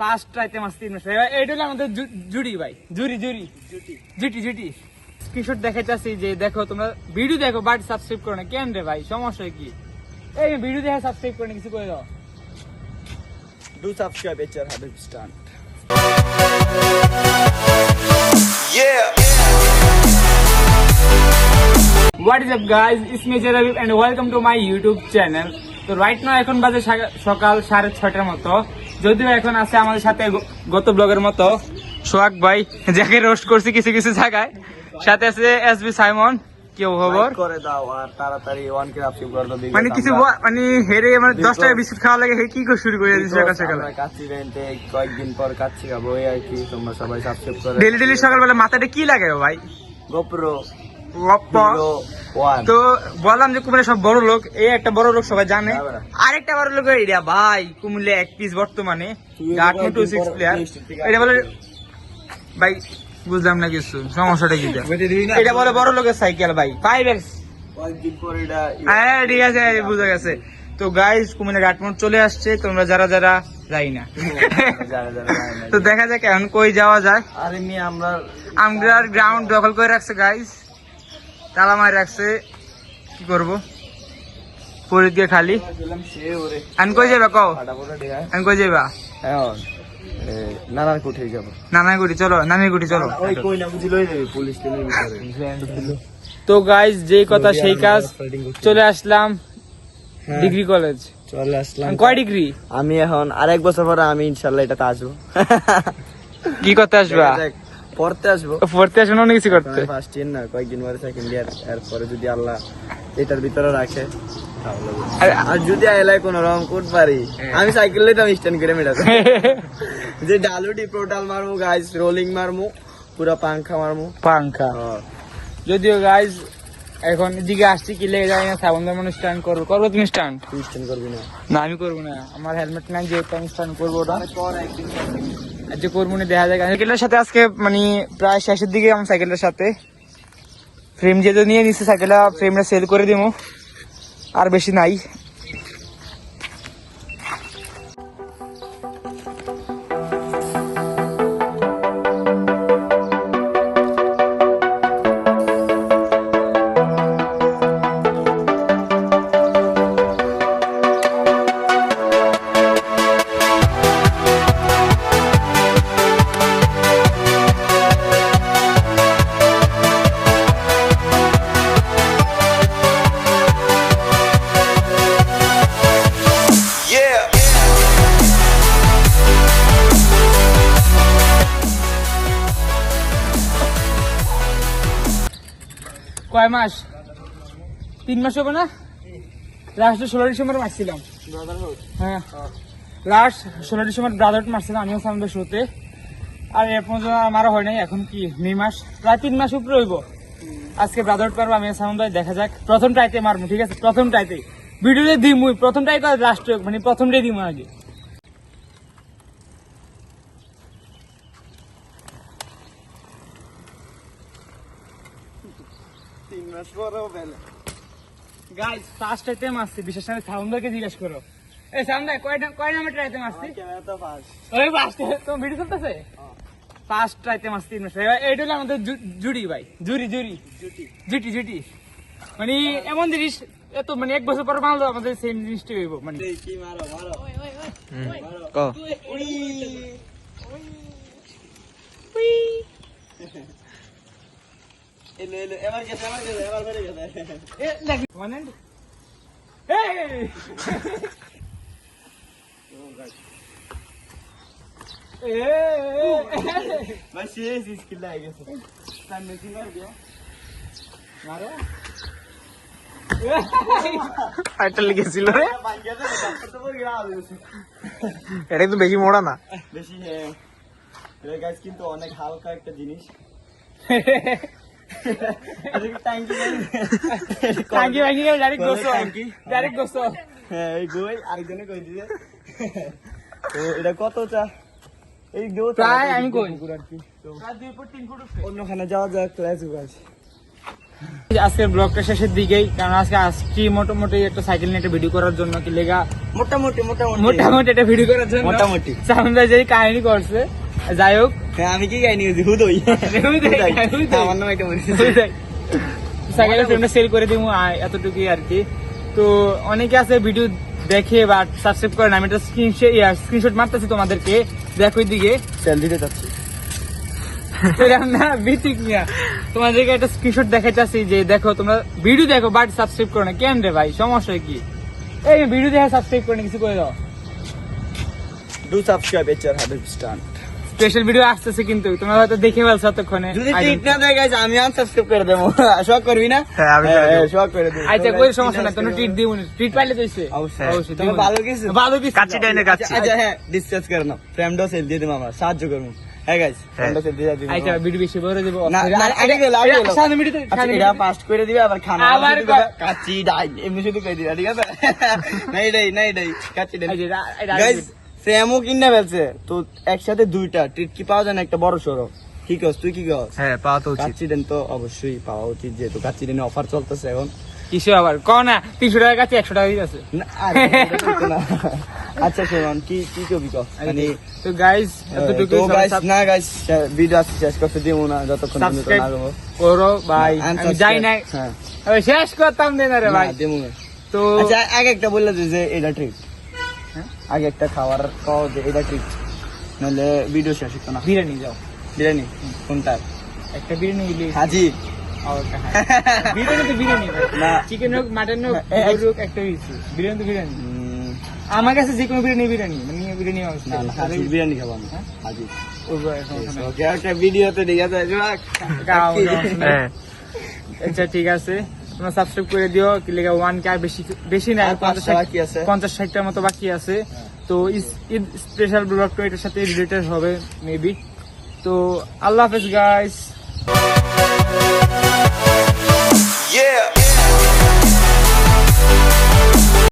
First ট্রাইতে মাছ তিন মাস এইটা হলো আমাদের জুড়ি ভাই জুরি জুরি জুটি জুটি স্ক্রিনশট দেখাইতেছি যে দেখো তোমরা ভিডিও দেখো বাট সাবস্ক্রাইব করো না কেন রে ভাই সমস্যা কি এই ভিডিও দেখে সাবস্ক্রাইব করে না কিছু করে দাও do subscribe HR Habib stunt what is up guys is major Rabi and welcome to my YouTube channel তো রাইট নাও এখন বাজে সকাল সাড়ে ছয়টার মতো। যদিও এখন আছে আমাদের সাথে গত ব্লগের মতো সোহাগ ভাই যাকে রোস্ট করছি কিছু কিছু জায়গায়। সাথে আছে এস বি সাইমন কি খবর? করে দাও আর তাড়াতাড়ি ওয়ান কে আপসিভ করে দাও মানে কিছু মানে হেরে মানে দশ টাকা বিস্কুট খাওয়া লাগে হে কি করে শুরু করে সকাল সকাল? আমরা কাচ্চি রেন্টে কয়েকদিন পর কাচ্চি খাব এই আর কি তোমরা সবাই সাবস্ক্রাইব করে ডেলি ডেলি সকালবেলা মাথাটা কি লাগে ভাই? গোপ্রো তো বললাম যে কুমিল্লা সব বড় লোক এই একটা বড় লোক সবাই জানে। আরেকটা বড় লোক এটা ভাই কুমিল্লা এক পিস বর্তমানে। টু সিক্স প্লেয়ার এটা বলে ভাই বুঝলাম না কিছু। সমস্যাটা কি এটা? বলে বড় লোকের সাইকেল ভাই। ফাইভ এক্স কয়েকদিন পর এটা হ্যাঁ ঠিক আছে বুঝা গেছে। তো গাইস কুমিল্লা গাটমোট চলে আসছে। তোমরা যারা যারা যাই না। তো দেখা যাক এখন কই যাওয়া যায়। আরে আমরা আমরা গ্রাউন্ড দখল করে রাখছে গাইস তালা মারি রাখছে। কি করব? পরে দিয়ে খালি। কই যাবা কও? কই যাবা হ্যাঁ নানার কোঠে যাব নানার গুটি চলো নানির গুটি চলো। ওই কই না বুঝি লই যাবে পুলিশ টেনের ভিতরে তো গাইস যেই কথা সেই কাজ চলে আসলাম হ্যাঁ। ডিগ্রি কলেজ চলে আসলাম। কয় ডিগ্রি? আমি এখন আরেক বছর পরে আমি ইনশাল্লাহ এটাতে আসব। কি করতে আসবা? পড়তে আসব। পড়তে আসবে না কিছু করতে। ফার্স্ট ইয়ার না কয়েকদিন পরে সেকেন্ড ইয়ার এরপরে যদি আল্লাহ এটার ভিতরে রাখে তাহলে আর- যদি আইলাই কোন রকম করতে পারি আমি সাইকেল লইতাম স্ট্যান্ড করে মেটাতে। যে ডালুটি প্রোটাল মারমু গাইস রোলিং মারমু পুরা পাংখা মারমু। পাঙ্খা যদিও গাইজ এখন এদিকে আসছি কি লেগে যায় না সাবন্ধ মানুষ স্ট্যান্ড করব। করব তুমি স্ট্যান্ড তুই স্ট্যান্ড করবি না। না আমি করব না। আমার হেলমেট নাই যেহেতু আমি স্ট্যান্ড করব ওটা। আর যে করব না দেখা যায় সাইকেলটার সাথে আজকে মানে প্রায় শেষের দিকে আমার সাইকেলটার সাথে। ফ্রেম যেহেতু নিয়ে নিচ্ছে সাইকেলটা ফ্রেমটা সেল করে দিব আর বেশি নাই। কয় মাস? তিন মাস হবে না? লাস্ট ষোলো ডিসেম্বর মারছিলাম। হ্যাঁ। লাস্ট ষোলো ডিসেম্বর ব্রাদার মারছিলাম আমিও সামনে শোতে আর এর পর্যন্ত আমারও হয় নাই এখন কি মে মাস? প্রায় তিন মাস উপরে হইব। আজকে ব্রাদার পারব আমি সাউন্ড দেখা যাক। প্রথম ট্রাইতে মারবো ঠিক আছে? প্রথম ট্রাইতে ভিডিওতে দিমুই প্রথম ট্রাই করে লাস্ট মানে প্রথমটাই দিমু আগে। তিন মাস পরেও গাইস ফার্স্ট ট্রাইতে মারছি বিশেষ করে সাউন্ডকে জিজ্ঞেস করো। এই সাউন্ড কয়টা কয় নাম্বার ট্রাইতে ক্যামেরা তো ফাস্ট ওই ফার্স্ট তোমার ভিডিও চলতেছে? ফার্স্ট ট্রাইতে মারছি তিন মাস এইটা হলো আমাদের জু- জুড়ি ভাই জুরি জুরি জুটি। জুটি জুটি। মানে এমন জিনিস এত মানে এক বছর পর মানলো আমাদের সেম জিনিসটাই হইব মানে। কি মারো মারো। ক এলো এলো এবার গেছে এবার গেছে এবার বেড়ে গেছে এ লাগি ওয়ান এন্ড এই ভাই শেষ স্কিল লাগে গেছে মারো আরেকটা লেগেছিল রে এটা কিন্তু বেশি মোড়া না বেশি হ্যাঁ এটা গাছ কিন্তু অনেক হালকা একটা জিনিস আজকে ট্যাঙ্কি টাঙ্কি ভাঙ্গি গেলে ডাইরেক্ট বলে গোসল টাঙ্কি। ডাইরেক্ট গোসল হ্যাঁ এই গই আরেকজনে কই দিছে? তো এটা কত চা? এই প্রায় আমি কই। অন্যখানে যাওয়া যাক ক্লাস আজকের ব্লগটা শেষের দিকেই কারণ আজকে আসছি মোটামুটি একটা সাইকেল নিয়ে একটা ভিডিও করার জন্য কি লেগা? মোটামুটি মোটামুটি। মোটামুটি একটা ভিডিও করার জন্য মোটামুটি। সামনে যে কাহিনী করছে। যাই হোক হ্যাঁ আমি কি গাইনি হুদই। আমার নাম এটা ফ্রেমটা সেল করে দিব এতটুকুই আর কি। তো অনেকে আছে ভিডিও দেখে বা সাবস্ক্রাইব করে না আমি একটা স্ক্রিনশট স্ক্রিনশট মারতেছি তোমাদেরকে। দেখো দিকে সেল দিতে চাচ্ছি। না মিয়া তোমাদেরকে একটা স্ক্রিনশট দেখাইতেছি যে দেখো তোমরা ভিডিও দেখো বাট সাবস্ক্রাইব করো না। কেন রে ভাই? সমস্যা কি? এই ভিডিও দেখে সাবস্ক্রাইব করে কিছু করে দাও ডু সাবস্ক্রাইব এচার হাবিব স্টান স্পেশাল ভিডিও আসতেছে কিন্তু তোমরা হয়তো দেখে ফেলছো এতক্ষণে যদি ঠিক না দেয় আমি আনসাবস্ক্রাইব করে দেবো। শখ করবি না? হ্যাঁ, আমি শখ করে দেবো। আচ্ছা কোনো সমস্যা নাই তুমি ট্রিট দিও ট্রিট পাইলে তো এসে অবশ্যই। অবশ্যই তবে ভালো কিছু ভালো কিছু ডাইনে আচ্ছা কাচ্চি। আচ্ছা, হ্যাঁ ডিসকাস করে নাও। সেল দিয়ে দেবো আমরা। সাহায্য করব। হ্যাঁ গাইস ফ্রেন্ডও সেল দিয়ে দিবো। আচ্ছা ভিডিও বেশি বড় দেবো না, না, আগে গেলো, আগে গেলো। সামনে ভিডিও আচ্ছা, এটা ফাস্ট করে দিবে আবার খানা আবার কাচ্চি ডাই এমনি শুধু কই দিবে ঠিক আছে? নাই ডাই নাই ডাই কাচ্চি ডাই গাইস কিনে ফেলছে। তো একসাথে দুইটা ট্রিট কি পাওয়া যায় না একটা বড় সড়ো কি কস তুই কি কস? হ্যাঁ পাওয়া তো উচিত। তো অবশ্যই পাওয়া উচিত যেহেতু কাচ্চি অফার চলতেছে এখন। কিসে আবার ক না তিনশো টাকার কাছে একশো টাকা দিতেছে না, আরে, এটা ঠিক না। আচ্ছা শোন কি কি কবি ক মানে তো গাইজ এতটুকু তো গাইস না গাইস ভিডিও আজকে শেষ করতে দিব না যতক্ষণ পর্যন্ত না দেবো। করো ভাই আমি যাই নাই হ্যাঁ। শেষ করতাম দে না রে ভাই না, দেবো না। তো আচ্ছা আগে একটা বললে যে যে এটা ট্রিট আগে একটা খাবার খাও যে এটা ট্রিট নাহলে ভিডিও শেষ হতো না। বিরিয়ানি যাও। বিরিয়ানি কোনটা? একটা বিরিয়ানি ইলিশ হাজি। বিরিয়ানি তো বিরিয়ানি না। চিকেন হোক মাটন একটা বিরিয়ানি তো বিরিয়ানি আমার কাছে যে কোনো বিরিয়ানি বিরিয়ানি মানে বিরিয়ানি খাব আমি। হ্যাঁ? হাজি একটা ভিডিওতে ঠিক আছে। হ্যাঁ। আচ্ছা ঠিক আছে। তোমরা সাবস্ক্রাইব করে দিও কি লেগে ওয়ান কে আর বেশি বেশি না। পঞ্চাশ ষাটটার মতো বাকি আছে। তো ইস- ঈদ স্পেশাল ব্লগটা এটার সাথে রিলেটেড হবে মেবি তো আল্লাহ হাফেজ গাইস